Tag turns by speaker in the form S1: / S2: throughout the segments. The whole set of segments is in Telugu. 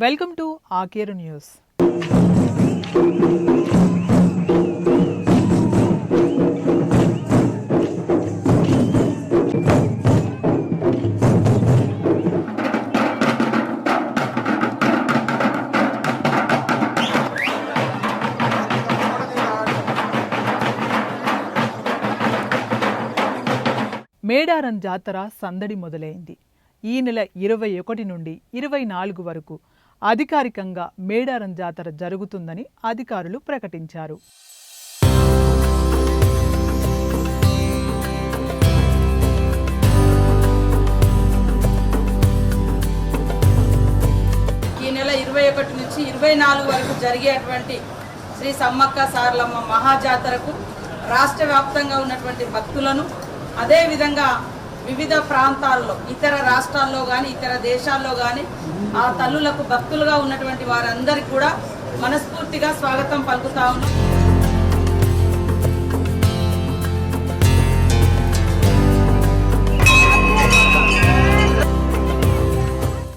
S1: Welcome to Akeru news. Medaram జాతర సందడి మొదలైంది. ఈ నెల ఇరవై ఒకటి నుండి ఇరవై నాలుగు వరకు అధికారికంగా మేడారం జాతర జరుగుతుందని అధికారులు ప్రకటించారు.
S2: ఈ నెల ఇరవై ఒకటి నుంచి ఇరవై నాలుగు వరకు జరిగేటువంటి శ్రీ సమ్మక్క సారలమ్మ మహాజాతరకు రాష్ట్ర వ్యాప్తంగా ఉన్నటువంటి భక్తులను అదేవిధంగా వివిధ ప్రాంతాల్లో ఇతర రాష్ట్రాల్లో కానీ ఇతర దేశాల్లో కానీ ఆ తల్లులకు భక్తులుగా ఉన్నటువంటి వారందరికీ కూడా మనస్ఫూర్తిగా స్వాగతం పలుకుతా ఉన్నాం.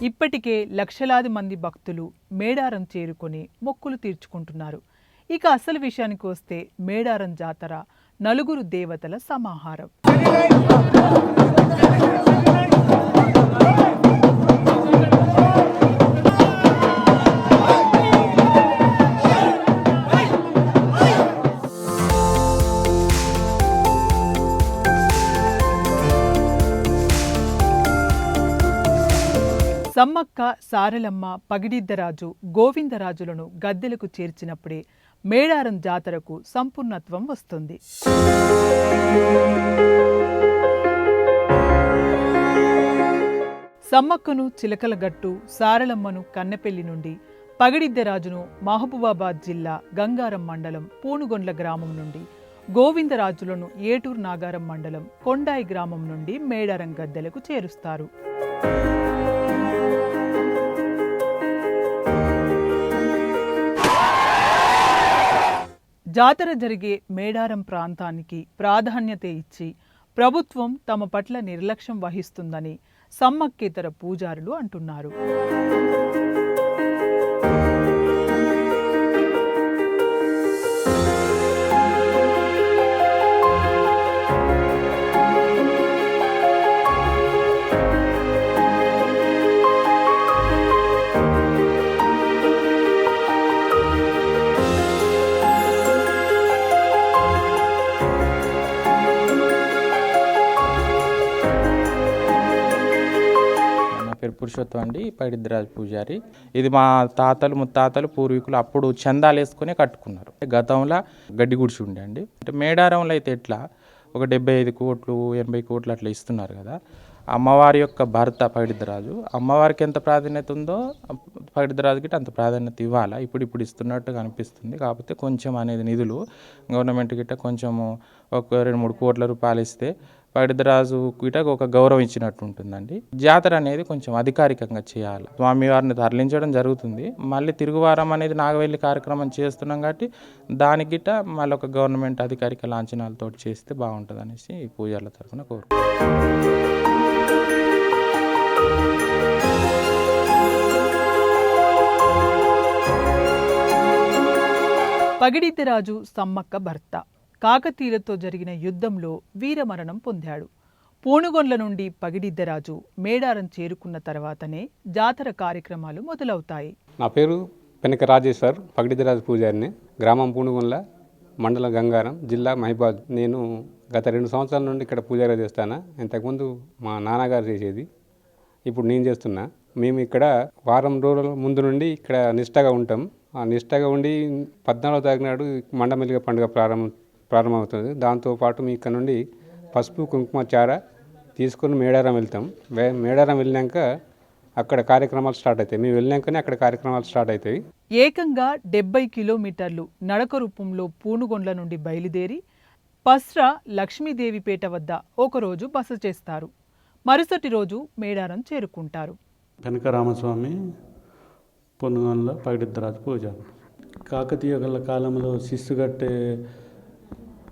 S1: ఇప్పటికే లక్షలాది మంది భక్తులు మేడారం చేరుకొని మొక్కులు తీర్చుకుంటున్నారు. ఇక అసలు విషయానికి వస్తే మేడారం జాతర నలుగురు దేవతల సమాహారం. సమ్మక్క సారలమ్మ పగిడిద్దరాజు గోవిందరాజులను గద్దెలకు చేర్చినప్పుడే మేడారం జాతరకు సంపూర్ణత్వం వస్తుంది. సమ్మక్కను చిలకలగట్టు సారలమ్మను కన్నెపెల్లి నుండి పగిడిద్దరాజును మహబూబాబాద్ జిల్లా గంగారం మండలం పూనుగొండ్ల గ్రామం నుండి గోవిందరాజులను ఏటూరు నాగారం మండలం కొండాయి గ్రామం నుండి మేడారం గద్దెలకు చేరుస్తారు. జాతర జరిగే మేడారం ప్రాంతానికి ప్రాధాన్యత ఇచ్చి ప్రభుత్వం తమ పట్ల నిర్లక్ష్యం వహిస్తుందని సమ్మక్కేతర పూజారులు అంటున్నారు.
S3: పురుషోత్తం అండి పైడిద్రాజ్ పూజారి. ఇది మా తాతలు ముత్తాతలు పూర్వీకులు అప్పుడు చందాలు వేసుకునే కట్టుకున్నారు. గతంలో గడ్డి గుడిచి ఉండే అండి. అంటే మేడారంలో అయితే ఎట్లా ఒక డెబ్బై ఐదు కోట్లు ఎనభై కోట్లు అట్లా ఇస్తున్నారు కదా. అమ్మవారి యొక్క భర్త పైడిద్రాజు అమ్మవారికి ఎంత ప్రాధాన్యత ఉందో పైడిద్రాజుకి అంత ప్రాధాన్యత ఇవ్వాలా? ఇప్పుడు ఇప్పుడు ఇస్తున్నట్టు కనిపిస్తుంది. కాకపోతే కొంచెం అనేది నిధులు గవర్నమెంట్ గిట్ట కొంచెము ఒక రెండు మూడు కోట్ల రూపాయలు ఇస్తే పైడిద్రాజు గిట ఒక గౌరవం ఇచ్చినట్టు ఉంటుందండి జాతర అనేది కొంచెం అధికారికంగా చేయాలి. స్వామివారిని తరలించడం జరుగుతుంది. మళ్ళీ తిరుగువారం అనేది నాగవెల్లి కార్యక్రమం చేస్తున్నాం కాబట్టి దానికి గిట్ట మళ్ళీ ఒక గవర్నమెంట్ అధికారిక లాంఛనాలతో చేస్తే బాగుంటుంది అనేసి ఈ పూజల తరఫున కోరు
S1: పగిడితిరాజు సమ్మక్క భర్త. కాకతీయులతో జరిగిన యుద్ధంలో వీరమరణం పొందాడు. పూనుగొండ్ల నుండి పగిడిద్దరాజు మేడారం చేరుకున్న తర్వాతనే జాతర కార్యక్రమాలు మొదలవుతాయి.
S4: నా పేరు పెనక రాజేశ్వర్ పగిడిద్దరాజు పూజారిని. గ్రామం పూనుగుండ్ల మండలం గంగారం జిల్లా మహిబాద్. నేను గత రెండు సంవత్సరాల నుండి ఇక్కడ పూజారి చేస్తాను? ఇంతకుముందు మా నాన్నగారు చేసేది. ఇప్పుడు నేను చేస్తున్నా. మేము ఇక్కడ వారం రోజుల ముందు నుండి ఇక్కడ నిష్టగా ఉంటాం. ఆ నిష్టగా ఉండి పద్నాలుగో తారీఖు నాడు మండమెల్లిగ పండుగ ప్రారంభం ప్రారంభమవుతుంది. దాంతోపాటు మీ ఇక్కడ నుండి పసుపు కుంకుమ చార తీసుకొని మేడారం వెళ్తాం. వే- మేడారం వెళ్ళినాక అక్కడ కార్యక్రమాలు స్టార్ట్ అవుతాయి. మేము వెళ్ళినాకనే అక్కడ కార్యక్రమాలు స్టార్ట్ అవుతాయి.
S1: ఏకంగా డెబ్బై కిలోమీటర్లు నడక రూపంలో పూనుగొండ్ల నుండి బయలుదేరి పస్రా లక్ష్మీదేవిపేట వద్ద ఒకరోజు బస చేస్తారు. మరుసటి రోజు మేడారం చేరుకుంటారు.
S5: వెనక రామస్వామి పొన్నుగండ్ల పగిడిద్దరాజు పూజ. కాకతీయ గల కాలంలో శిస్సుగట్టే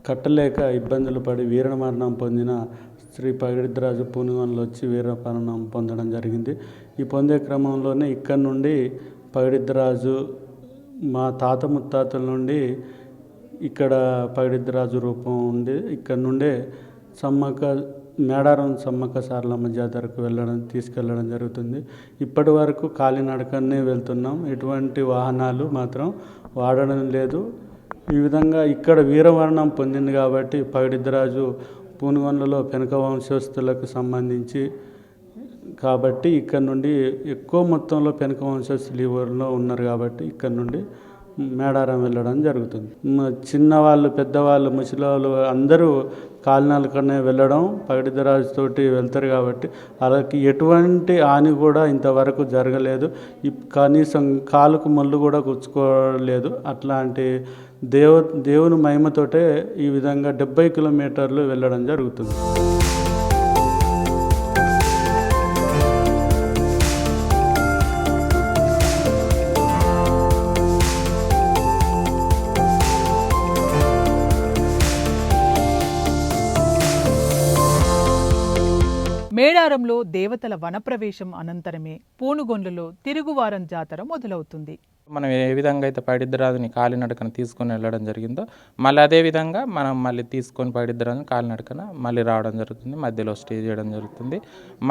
S5: కట్టలేక ఇబ్బందులు పడి వీరమరణం పొందిన శ్రీ పగిడిద్దరాజు పూనుగంలో వచ్చి వీరమరణం పొందడం జరిగింది. ఈ పొందే క్రమంలోనే ఇక్కడ నుండి పగిడిద్దరాజు మా తాత ముత్తాతల నుండి ఇక్కడ పగిడిద్దరాజు రూపం ఉంది ఇక్కడ నుండే సమ్మక్క మేడారం సమ్మక్క సారలమ్మ జాతరకు వెళ్ళడం తీసుకెళ్ళడం జరుగుతుంది. ఇప్పటి వరకు కాలినడకనే వెళ్తున్నాం. ఎటువంటి వాహనాలు మాత్రం వాడడం లేదు. ఈ విధంగా ఇక్కడ వీరవర్ణం పొందింది కాబట్టి పగడిద్దరాజు పూనుగొండలో పెనక వంశస్థులకు సంబంధించి కాబట్టి ఇక్కడ నుండి ఎక్కువ మొత్తంలో పెనక వంశస్థులు ఈ ఊరిలో ఉన్నారు కాబట్టి ఇక్కడ నుండి మేడారం వెళ్ళడం జరుగుతుంది. చిన్నవాళ్ళు పెద్దవాళ్ళు ముసలివాళ్ళు అందరూ కాలినడకనే వెళ్ళడం పగడిద్దరాజు తోటి వెళ్తారు కాబట్టి వాళ్ళకి ఎటువంటి హాని కూడా ఇంతవరకు జరగలేదు. కనీసం కాలుకు ముళ్ళు కూడా గుచ్చుకోలేదు. అట్లాంటి దేవు దేవుని మహిమతోటే ఈ విధంగా డెబ్బై కిలోమీటర్లు వెళ్ళడం జరుగుతుంది.
S1: మేడారంలో దేవతల వనప్రవేశం అనంతరమే పూనుగొండ్లలో తిరుగువారం జాతర మొదలవుతుంది.
S3: మనం ఏ విధంగా అయితే పైడిద్దరాజుని కాలినడకన తీసుకొని వెళ్ళడం జరిగిందో మళ్ళీ అదే విధంగా మనం మళ్ళీ తీసుకొని పైడిద్దరాజుని కాలినడకన మళ్ళీ రావడం జరుగుతుంది మధ్యలో స్టే చేయడం జరుగుతుంది.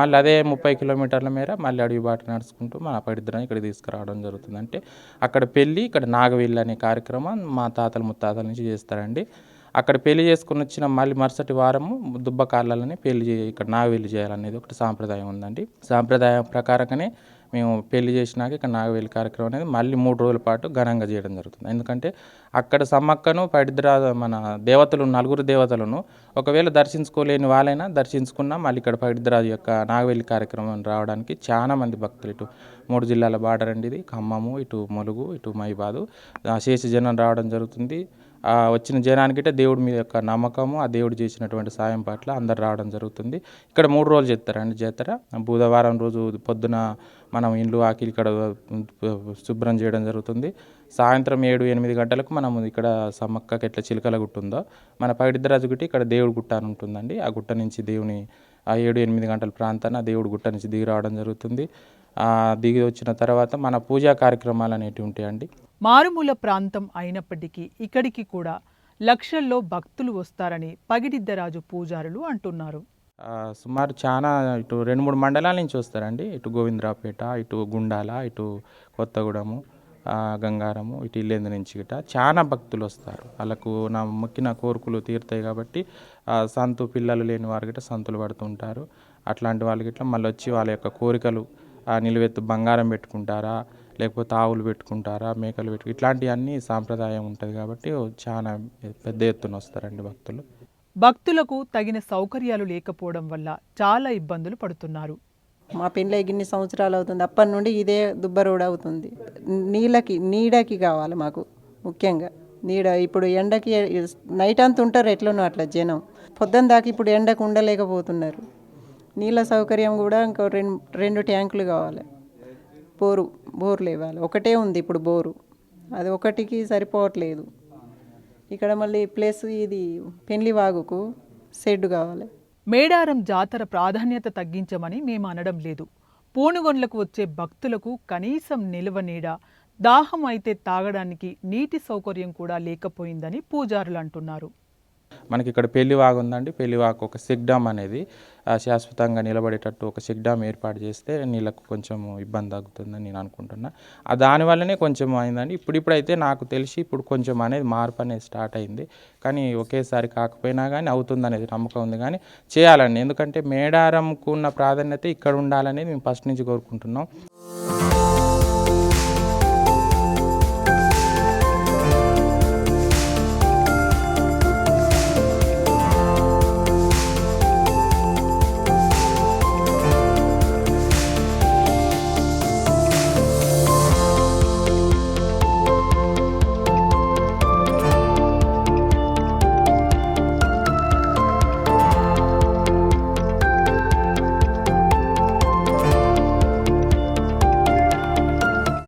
S3: మళ్ళీ అదే ముప్పై కిలోమీటర్ల మేర మళ్ళీ అడవి బాట నడుచుకుంటూ మన పైడిద్దరాజుని ఇక్కడ తీసుకురావడం జరుగుతుంది. అంటే అక్కడ పెళ్ళి ఇక్కడ నాగవెల్లి అనే కార్యక్రమం మా తాతలు ముత్తాతల నుంచి చేస్తారండి. అక్కడ పెళ్ళి చేసుకుని వచ్చిన మళ్ళీ మరుసటి వారము దుబ్బకాళ్ళని పెళ్ళి చే ఇక్కడ నాగవెల్లి చేయాలనేది ఒకటి సాంప్రదాయం ఉందండి. సాంప్రదాయం ప్రకారంగానే మేము పెళ్ళి చేసినాక ఇక్కడ నాగవేలి కార్యక్రమం అనేది మళ్ళీ మూడు రోజుల పాటు ఘనంగా చేయడం జరుగుతుంది. ఎందుకంటే అక్కడ సమ్మక్కను పడిద్రా మన దేవతలు నలుగురు దేవతలను ఒకవేళ దర్శించుకోలేని వాళ్ళైనా దర్శించుకున్నా మళ్ళీ ఇక్కడ పడిద్రాజు యొక్క నాగవెల్లి కార్యక్రమం రావడానికి చాలా మంది భక్తులు ఇటు మూడు జిల్లాల బార్డర్ అండి ఇది. ఖమ్మము ఇటు ములుగు ఇటు మైబాదు. శేష జనం రావడం జరుగుతుంది. వచ్చిన జనానికి దేవుడి మీద యొక్క నమ్మకము ఆ దేవుడు చేసినటువంటి సాయం పట్ల అందరు రావడం జరుగుతుంది. ఇక్కడ మూడు రోజులు చేస్తారండి జాతర. బుధవారం రోజు పొద్దున మనం ఇండ్లు ఆకిలి ఇక్కడ శుభ్రం చేయడం జరుగుతుంది. సాయంత్రం ఏడు ఎనిమిది గంటలకు మనం ఇక్కడ సమ్మక్కకి ఎట్లా చిలకల గుట్ట ఉందో మన పైడిద్దరాజు గుట్టి ఇక్కడ దేవుడి గుట్ట అని ఉంటుందండి. ఆ గుట్ట నుంచి దేవుని ఆ ఏడు ఎనిమిది గంటల ప్రాంతాన దేవుడి గుట్ట నుంచి దిగి రావడం జరుగుతుంది. దిగి వచ్చిన తర్వాత మన పూజా కార్యక్రమాలు అనేటివి ఉంటాయండి.
S1: మారుమూల ప్రాంతం అయినప్పటికీ ఇక్కడికి కూడా లక్షల్లో భక్తులు వస్తారని పగిడిద్దరాజు పూజారులు అంటున్నారు.
S3: సుమారు చాలా ఇటు రెండు మూడు మండలాల నుంచి వస్తారండి. ఇటు గోవిందరావుపేట ఇటు గుండాల ఇటు కొత్తగూడెము గంగారము ఇటు ఇల్లేందు నుంచి గిట చాలా భక్తులు వస్తారు. వాళ్ళకు నా మొక్కిన కోరికలు తీరుతాయి కాబట్టి సంతు పిల్లలు లేని వారు గిట్ట సంతులు పడుతుంటారు అట్లాంటి వాళ్ళు గిట్ల మళ్ళీ వచ్చి వాళ్ళ యొక్క కోరికలు నిలువెత్తు బంగారం పెట్టుకుంటారా? లేకపోతే ఆవులు పెట్టుకుంటారా? మేకలు పెట్టు ఇట్లాంటివన్నీ సాంప్రదాయం ఉంటుంది కాబట్టి చాలా పెద్ద ఎత్తున వస్తారండి భక్తులు.
S1: భక్తులకు తగిన సౌకర్యాలు లేకపోవడం వల్ల చాలా ఇబ్బందులు పడుతున్నారు.
S6: మా పెళ్ళి గిన్ని సంవత్సరాలు అవుతుంది. అప్పటి నుండి ఇదే దుబ్బ రోడ్ అవుతుంది. నీళ్ళకి నీడకి కావాలి మాకు ముఖ్యంగా. నీడ ఇప్పుడు ఎండకి నైట్ అంతా ఉంటారు ఎట్లనో అట్లా జనం. పొద్దున్న దాకా ఇప్పుడు ఎండకు ఉండలేకపోతున్నారు. నీళ్ళ సౌకర్యం కూడా ఇంకో రెండు రెండు ట్యాంకులు కావాలి. బోరు బోర్లు ఇవ్వాలి ఒకటే ఉంది ఇప్పుడు బోరు. అది ఒకటికి సరిపోవట్లేదు. ఇక్కడ మళ్ళీ ప్లస్ ఇది పెళ్ళి వాగుకు షెడ్ కావాలి.
S1: మేడారం జాతర ప్రాధాన్యత తగ్గించమని మేము అనడం లేదు. పూనుగొండ్లకు వచ్చే భక్తులకు కనీసం నిల్వ నీడ దాహం అయితే తాగడానికి నీటి సౌకర్యం కూడా లేకపోయిందని పూజారులు అంటున్నారు.
S3: మనకి ఇక్కడ పెళ్ళివాగు ఉందండి. పెళ్ళివాగు ఒక చెక్ అనేది శాశ్వతంగా నిలబడేటట్టు ఒక చెక్ ఏర్పాటు చేస్తే నీళ్ళకు కొంచెం ఇబ్బంది తగ్గుతుందని నేను అనుకుంటున్నా. దానివల్లనే కొంచెం అయిందండి. ఇప్పుడిప్పుడైతే నాకు తెలిసి ఇప్పుడు కొంచెం అనేది మార్పు అనేది స్టార్ట్ అయింది. కానీ ఒకేసారి కాకపోయినా కానీ అవుతుంది అనేది నమ్మకం ఉంది. కానీ చేయాలండి. ఎందుకంటే మేడారంకు ఉన్న ప్రాధాన్యత ఇక్కడ ఉండాలనేది మేము ఫస్ట్ నుంచి కోరుకుంటున్నాం.